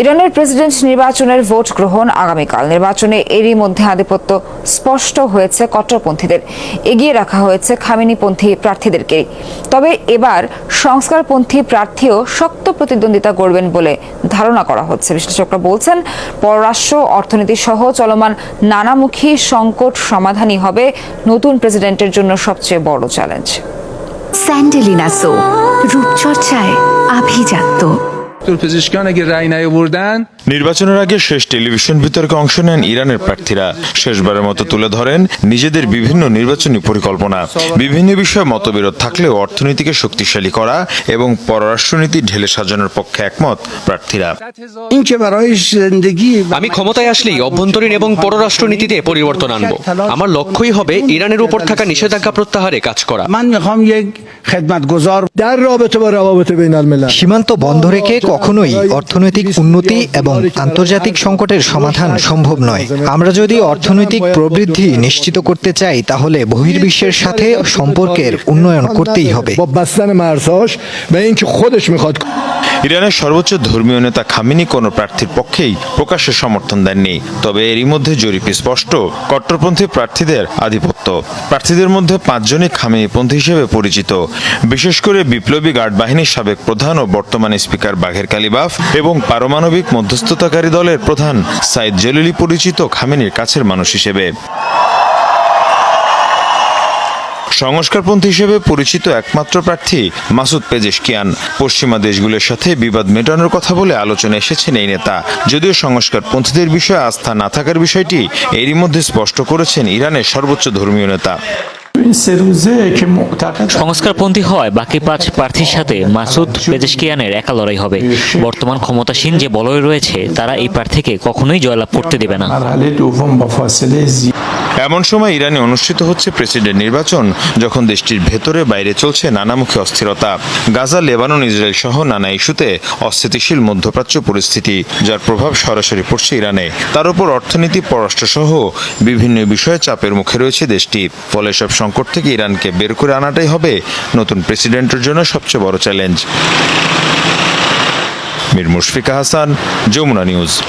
ইরানের প্রেসিডেন্ট নির্বাচনের ভোট গ্রহণ আগামীকাল। নির্বাচনে এরই মধ্যে আধিপত্য স্পষ্ট হয়েছে কট্টরপন্থীদের। এগিয়ে রাখা হয়েছে খামেনিপন্থী প্রার্থীদেরকে তবে এবার সংস্কারপন্থী প্রার্থীও শক্ত প্রতিদ্বন্দ্বিতা করবেন বলে ধারণা করা হচ্ছে। বিশ্লেষকরা বলছেন, পররাষ্ট্র, অর্থনীতি সহ চলমান নানামুখী সংকট সমাধানই হবে নতুন প্রেসিডেন্টের জন্য সবচেয়ে বড় চ্যালেঞ্জ। স্যান্ডেলিনা সো, রূপচর্চায় আভিজাত্য। دکتر اگه رأی نیاوردن নির্বাচনের আগে শেষ টেলিভিশন বিতর্কে অংশ নেন ইরানের প্রার্থীরা শেষবারের মতো তুলে ধরেন নিজেদের বিভিন্ন নির্বাচনী পরিকল্পনা বিভিন্ন বিষয়ে মতবিরোধ থাকলেও অর্থনীতিকে শক্তিশালী করা এবং পররাষ্ট্রনীতি ঢেলে সাজানোর পক্ষে একমত প্রার্থীরা این که برای زندگی আমি ক্ষমতায় আসলেই অভ্যন্তরীণ এবং পররাষ্ট্র নীতিতে পরিবর্তন আনব আমার লক্ষ্যই হবে ইরানের উপর থাকা নিষেধাজ্ঞা প্রত্যাহারে কাজ করা من میخوام یک خدمتگزار در رابطه با روابط بین الملل সীমান্ত বন্ধ রেখে কখনোই অর্থনৈতিক উন্নতি এবং আন্তর্জাতিক সংকটের সমাধান সম্ভব নয়। আমরা যদি অর্থনৈতিক প্রবৃদ্ধি নিশ্চিত করতে চাই তাহলে বহির্বিশ্বের সাথে সম্পর্কের উন্নয়ন করতেই হবে। ইরানের সর্বোচ্চ ধর্মীয় নেতা খামিনি কোনো প্রার্থীর পক্ষেই প্রকাশ্যে সমর্থন দেননি। তবে এরই মধ্যে জরিপ স্পষ্ট, কট্টরপন্থী প্রার্থীদের আধিপত্য। প্রার্থীদের মধ্যে পাঁচজনই খামিনিপন্থী হিসেবে পরিচিত। বিশেষ করে বিপ্লবী গার্ড বাহিনীর সাবেক প্রধান ও বর্তমানে স্পিকার বাঘের কালিবাফ এবং পারমাণবিক মধ্যস্থতাকারী দলের প্রধান সাইদ জলিলি পরিচিত খামেনির কাছের মানুষ হিসেবে। সংস্কারপন্থী হিসেবে পরিচিত একমাত্র প্রার্থী মাসুদ পেজেশকিয়ান। পশ্চিমা দেশগুলোর সাথে বিবাদ মেটানোর কথা বলে আলোচনা এসেছেন এই নেতা। যদিও সংস্কারপন্থীদের বিষয়ে আস্থা না থাকার বিষয়টি এরই মধ্যে স্পষ্ট করেছেন ইরানের সর্বোচ্চ ধর্মীয় নেতা। সংস্কারপন্থী হয় বাকি পাঁচ প্রার্থীর সাথে মাসুদ পেজেশকিয়ানের একা লড়াই হবে। বর্তমান ক্ষমতাসীন যে বলয় রয়েছে, তারা এই প্রার্থীকে কখনোই জয়লাভ করতে দেবে না। এমন সময় ইরানে অনুষ্ঠিত হচ্ছে প্রেসিডেন্ট নির্বাচন, যখন দেশটির ভেতরে বাইরে চলছে নানামুখী অস্থিরতা। গাজা, লেবানন, ইসরায়েল সহ নানা ইস্যুতে অস্থিতিশীল মধ্যপ্রাচ্য পরিস্থিতি, যার প্রভাব সরাসরি পড়ছে ইরানে। তার উপর অর্থনীতি, পররাষ্ট্র সহ বিভিন্ন বিষয়ে চাপের মুখে রয়েছে দেশটি। ফলে সব সংকট থেকে ইরানকে বের করে আনাটাই হবে নতুন প্রেসিডেন্টের জন্য সবচেয়ে বড় চ্যালেঞ্জ। মির মুশফিকা হাসান যমুনা নিউজ।